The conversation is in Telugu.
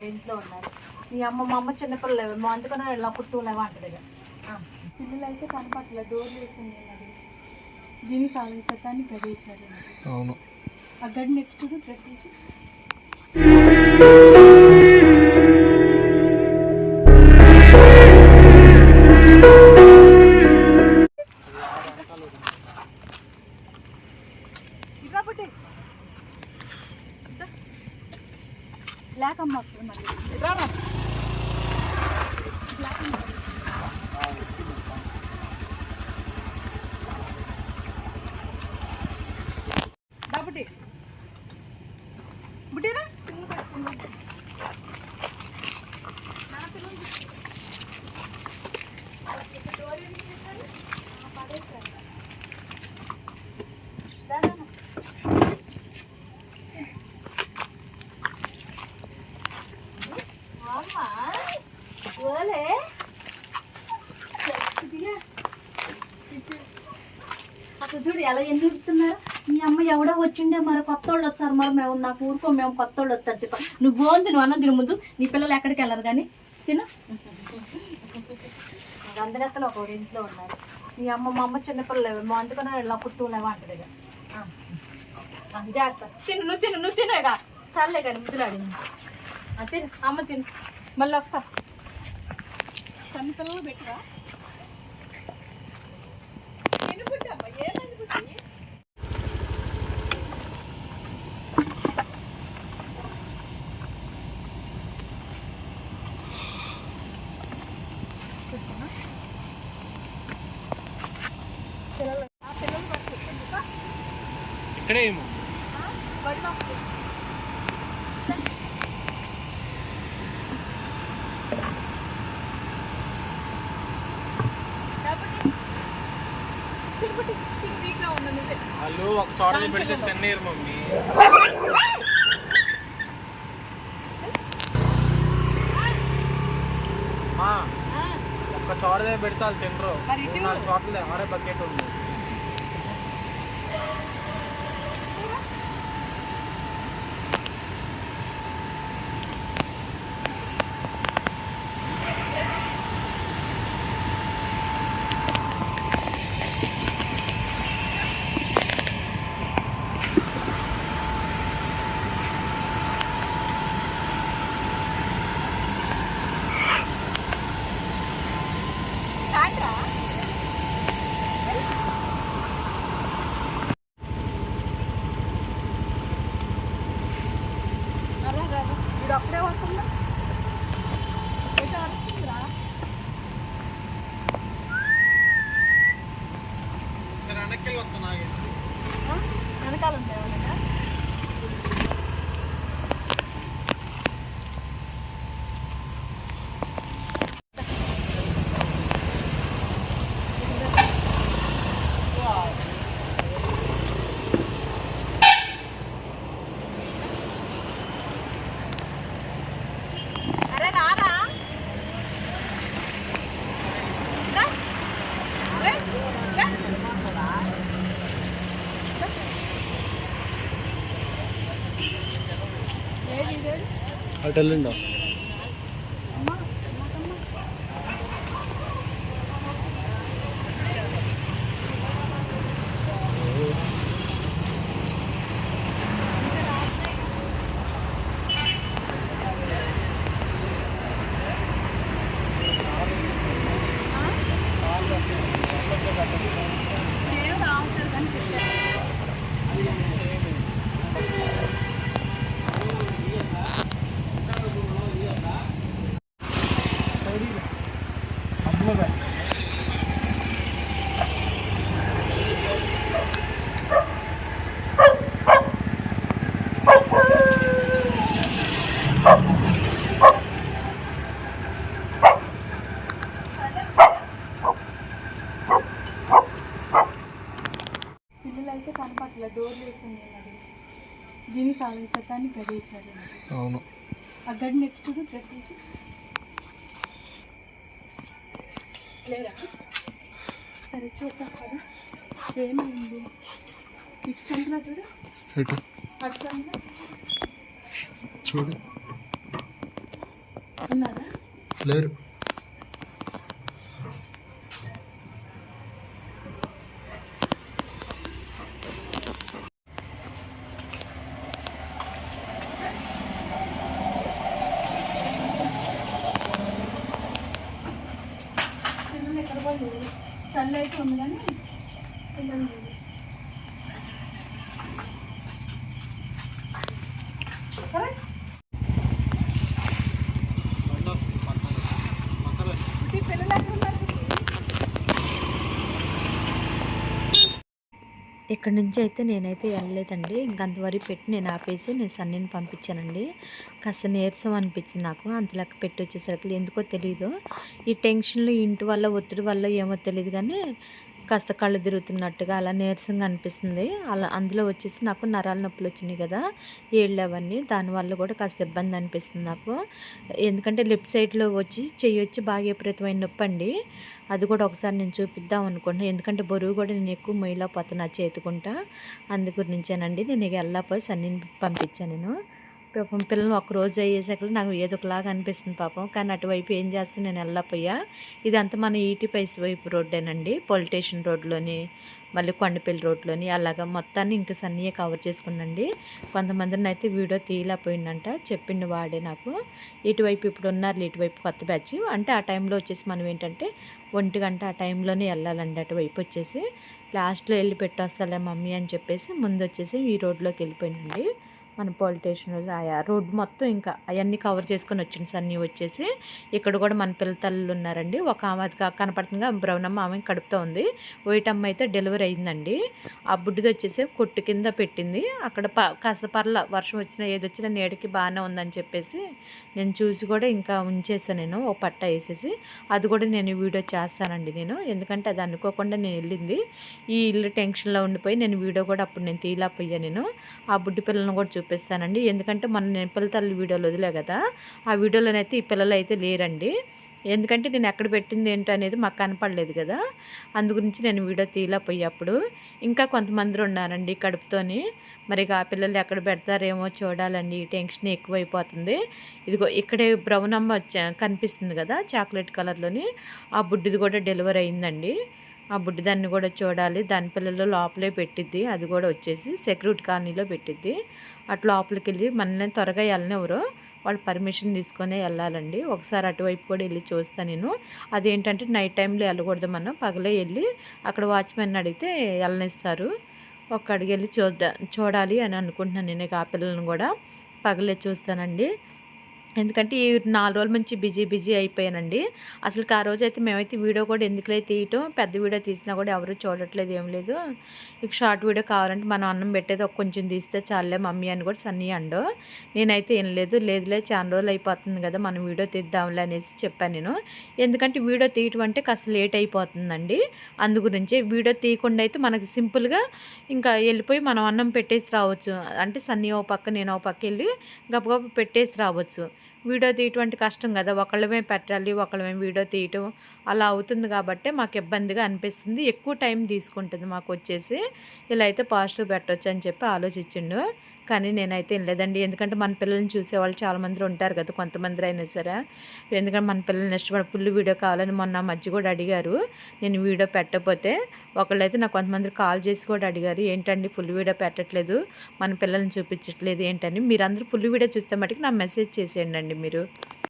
ఇంట్లో ఉన్నారు మీ అమ్మ మా అమ్మ చిన్నపిల్లలు మా అందుకనే ఇలా కుట్టులేవా అంటది ఆ. పిల్లలు అయితే కనపట్లేదు డోర్లు వేసింది దీని తాళం సతాన్ని గడేశారు అవును. ఆ గడి నెక్కి చూడు గడి చూడు ఎలా ఎన్ని చెప్తున్నారు మీ అమ్మ ఎవడో వచ్చిండే మరి కొత్త వాళ్ళు వచ్చారు మరి మేము నాకు ఊరుకో మేము కొత్త వాళ్ళు వచ్చారు చెప్ప. నువ్వు బోన్ తిను అన్న తిను ముందు. నీ పిల్లలు ఎక్కడికి వెళ్ళరు కానీ. తిను. అందరెత్తలు ఒక ఇంట్లో ఉన్నారు. మీ అమ్మ మా అమ్మ చిన్నపిల్లలు మా అందుకనే ఇలా కుట్టులేవా అంటది ఇక. జాగ్రత్త. తిను నువ్వు తిను నువ్వు తినేగా చాలే కానీ ముద్దులాడింది ఆ, తిను అమ్మ తిను. మళ్ళీ వస్తా. తన పిల్లలు పెట్టరా? తినుకుంటామ్మా ఏమైంది బుజ్జి? ఇక్కడే ఏమో. వాళ్ళు ఒక చోట పెడితే తిన్నేరు మమ్మీ. మా, ఒక్క చోట పెడితే వాళ్ళు తినరు? మూడు నాలుగు చోట్ల ఆడే బకెట్ ఉంది అలా రాదు ఇది అప్పుడే వస్తుందా అయితే వస్తుందిరా వెనక్కి వస్తున్నా ఆ? వెనకాల ఉంది అటు వెళ్ళండి మాకమ్మ ఏం రావట్లేదు కానీ చెప్పారు పిల్లలు అయితే కనపట్లేదు డోర్లు వేసింది మరి. దీని తాళం సతాన్ని గడేశారు అవును. ఆ గడి నెక్కి చూడు గడి లేరా సరే చూద్దాం కదా. ఏమైంది? ఇటు సంతలో చూడు. అటు చూడు. ఉన్నారా? లేరు పిల్లలు ఎక్కడ పోలేదు చల్లి అయితే ఉంది కానీ పిల్లలు లేరు. సరే ఈ పిల్లలు ఎక్కడ ఉన్నారు ఇక్కడ నుంచి అయితే నేనైతే వెళ్ళలేదండి. ఇంక అంతవరకు పెట్టి నేను ఆపేసి నేను సన్నీని పంపించానండి. కాస్త నీరసం అనిపించింది నాకు. అంతలాగా పెట్టి వచ్చేసరికి ఎందుకో తెలియదు ఈ టెన్షన్లు ఇంటి వల్ల ఒత్తిడి వల్ల ఏమో తెలియదు కానీ కాస్త కళ్ళు తిరుగుతున్నట్టుగా అలా నీరసంగా అనిపిస్తుంది. అలా అందులో వచ్చేసి నాకు నరాల నొప్పులు వచ్చినాయి కదా ఏళ్ళు అవన్నీ దానివల్ల కూడా కాస్త ఇబ్బంది అనిపిస్తుంది నాకు. ఎందుకంటే లెఫ్ట్ సైడ్లో వచ్చి చెయ్యి వచ్చి బాగా విపరీతమైన నొప్పి అండి. అది కూడా ఒకసారి నేను చూపిద్దాం అనుకుంటున్నాను ఎందుకంటే బరువు కూడా నేను ఎక్కువ మొయ్యలేకపోతున్నా చేతుకుంటా. అందు గురించేనండి. నేను ఇక వెళ్ళకపోయి సన్నీని పంపించాను నేను. పాపం పిల్లలు ఒక రోజు అయ్యేసరికి నాకు ఏదో ఒకలాగా అనిపిస్తుంది పాపం. కానీ అటువైపు ఏం చేస్తే నేను వెళ్ళపోయా. ఇదంతా మన ఈటి వైపు రోడ్డేనండి. పొలిటేషన్ రోడ్లోని మళ్ళీ కొండపల్లి రోడ్లోని అలాగా మొత్తాన్ని ఇంకా సన్నీయే కవర్ చేసుకున్నండి. కొంతమందిని అయితే వీడియో తీయలేకపోయిందంట. చెప్పిండు వాడే నాకు. ఇటువైపు ఇప్పుడు ఉన్నారు ఇటువైపు కొత్త బ్యాచ్. అంటే ఆ టైంలో వచ్చేసి మనం ఏంటంటే ఒంటి గంట ఆ టైంలోనే వెళ్ళాలండి అటువైపు వచ్చేసి. లాస్ట్లో వెళ్ళి పెట్టొస్తాలే మమ్మీ అని చెప్పేసి ముందు వచ్చేసి ఈ రోడ్లోకి వెళ్ళిపోయిందండి మన పోలిటేషన్ ఆయా రోడ్ మొత్తం ఇంకా అవన్నీ కవర్ చేసుకొని వచ్చింది సన్నీ వచ్చేసి ఇక్కడ కూడా మన పిల్లతల్లలు ఉన్నారండి. ఒక ఆమె అది కనపడుతుందిగా బ్రౌనమ్మ ఆమె కడుపుతూ ఉంది. వైటమ్మ అయితే డెలివరీ అయిందండి. ఆ బుడ్డిది వచ్చేసి కొట్టు కింద పెట్టింది. అక్కడ ప కాస్త పర్ల వర్షం వచ్చినా ఏది వచ్చినా నీడకి బాగానే ఉందని చెప్పేసి నేను చూసి కూడా ఇంకా ఉంచేసాను నేను. ఓ పట్ట వేసేసి అది కూడా నేను వీడియో చేస్తానండి నేను. ఎందుకంటే అది అనుకోకుండా నేను వెళ్ళింది. ఈ ఇల్లు టెన్షన్లో ఉండిపోయి నేను వీడియో కూడా అప్పుడు నేను తీయలేకపోయా నేను. ఆ బుడ్డి పిల్లలను కూడా చెప్పేస్తానండి. ఎందుకంటే మన నేను తల్లి వీడియోలు వదిలే కదా ఆ వీడియోలోనైతే ఈ పిల్లలు అయితే లేరండి. ఎందుకంటే నేను ఎక్కడ పెట్టింది ఏంటో అనేది మాకు కనపడలేదు కదా. అందు గురించి నేను వీడియో తీయలేకపోయా అప్పుడు ఇంకా కొంతమంది ఉన్నారండి కడుపుతోని. మరి ఆ పిల్లలు ఎక్కడ పెడతారేమో చూడాలండి. టెన్షన్ ఎక్కువైపోతుంది. ఇదిగో ఇక్కడే బ్రౌన్ అమ్మ కనిపిస్తుంది కదా చాక్లెట్ కలర్లోని. ఆ బుడ్డిది కూడా డెలివరీ అయిందండి. ఆ బుడ్డిదాన్ని కూడా చూడాలి. దాని పిల్లలు లోపలే పెట్టిద్ది. అది కూడా వచ్చేసి సెక్యూరిటీ కాలనీలో పెట్టిద్ది. అటు లోపలికి వెళ్ళి మనల్ని త్వరగా వెళ్ళనివ్వరు వాళ్ళు పర్మిషన్ తీసుకొని వెళ్ళాలండి. ఒకసారి అటువైపు కూడా వెళ్ళి చూస్తాను నేను. అదేంటంటే నైట్ టైంలో వెళ్ళకూడదు మనం. పగలే వెళ్ళి అక్కడ వాచ్మెన్ అడిగితే వెళ్ళనిస్తారు. ఒక్క అడిగి వెళ్ళి చూడాలి అని అనుకుంటున్నాను నేను ఆ పిల్లలను కూడా. పగలే చూస్తానండి. ఎందుకంటే ఈ నాలుగు రోజుల నుంచి బిజీ బిజీ అయిపోయానండి. అసలు ఆ రోజు అయితే మేమైతే వీడియో కూడా ఎందుకులే తీయటం పెద్ద వీడియో తీసినా కూడా ఎవరు చూడట్లేదు ఏం లేదు. ఇక షార్ట్ వీడియో కావాలంటే మనం అన్నం పెట్టేది ఒక కొంచెం తీస్తే చాలే మమ్మీ అని కూడా సన్నీ అండు. నేనైతే ఏం లేదు లేదులే చాలా రోజులు అయిపోతుంది కదా మనం వీడియో తీద్దాంలే అనేసి చెప్పాను నేను. ఎందుకంటే వీడియో తీయటం అంటే కాస్త లేట్ అయిపోతుందండి. అందు గురించి వీడియో తీయకుండా అయితే మనకి సింపుల్గా ఇంకా వెళ్ళిపోయి మనం అన్నం పెట్టేసి రావచ్చు. అంటే సన్నీ ఓ పక్క నేను ఓ పక్క వెళ్ళి గబగబ పెట్టేసి రావచ్చు. వీడియో తీయటం అంటే కష్టం కదా ఒకళ్ళమే పెట్టాలి ఒకళ్ళమే వీడియో తీయటం అలా అవుతుంది కాబట్టి మాకు ఇబ్బందిగా అనిపిస్తుంది. ఎక్కువ టైం తీసుకుంటుంది మాకు వచ్చేసి. ఇలా అయితే పాజిటివ్ పెట్టవచ్చు అని చెప్పి ఆలోచించిండు. కానీ నేనైతే ఏం లేదండి. ఎందుకంటే మన పిల్లల్ని చూసేవాళ్ళు చాలామంది ఉంటారు కదా కొంతమంది అయినా సరే. ఎందుకంటే మన పిల్లల్ని ఇష్టపడి ఫుల్ వీడియో కావాలని మొన్న మధ్య కూడా అడిగారు. నేను వీడియో పెట్టకపోతే ఒకళ్ళైతే నాకు కొంతమంది కాల్ చేసి కూడా అడిగారు. ఏంటండి ఫుల్ వీడియో పెట్టట్లేదు? మన పిల్లల్ని చూపించట్లేదు ఏంటని? మీరందరూ ఫుల్ వీడియో చూస్తే మటుకు నా మెసేజ్ చేసేయండి మీరు.